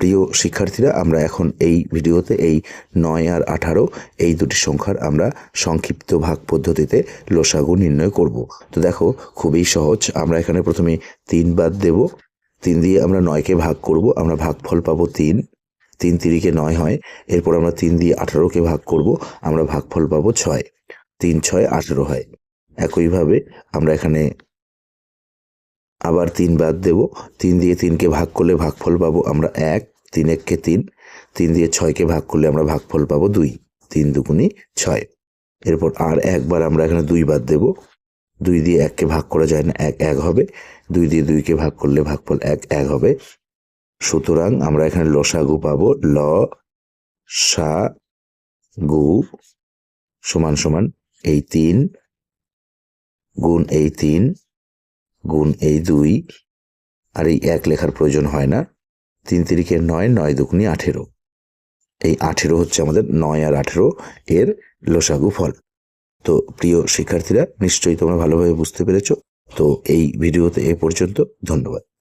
প্রিয় শিক্ষার্থীরা, আমরা এখন এই ভিডিওতে এই নয় আর আঠারো, এই দুটি সংখ্যার আমরা সংক্ষিপ্ত ভাগ পদ্ধতিতে লসাগু নির্ণয় করব। তো দেখো, খুবই সহজ। আমরা এখানে প্রথমে তিন বাদ দেব। তিন দিয়ে আমরা নয়কে ভাগ করব। আমরা ভাগফল পাবো তিন। তিন তিরিকে নয় হয়। এরপর আমরা তিন দিয়ে আঠারোকে ভাগ করব। আমরা ভাগফল পাবো ছয়। তিন ছয় আঠারো হয়। একইভাবে আমরা এখানে আবার তিন বাদ দেব। তিন দিয়ে তিনকে ভাগ করলে ভাগফল পাবো আমরা এক, তিন এককে তিন তিন দিয়ে ছয়কে ভাগ করলে আমরা ভাগফল পাবো দুই, তিন দুগুণি ছয়। এরপর আর একবার আমরা এখানে দুই বাদ দেব। দুই দিয়ে এককে ভাগ করা যায় না, এক এক হবে। দুই দিয়ে দুইকে ভাগ করলে ভাগফল এক এক হবে। সুতরাং আমরা এখানে লসাগু পাবো, ল, সা, গু, সমান সমান এই তিন, গুণ এই তিন গুণ এই দুই, আর এই এক লেখার প্রয়োজন হয় না। তিন তিরিকে নয় নয় দুগুনি আঠেরো। এই আঠেরো হচ্ছে আমাদের নয় আর আঠেরো এর লোসাগু ফল। তো প্রিয় শিক্ষার্থীরা, নিশ্চয়ই তোমরা ভালোভাবে বুঝতে পেরেছ। তো এই ভিডিওতে এ পর্যন্ত, ধন্যবাদ।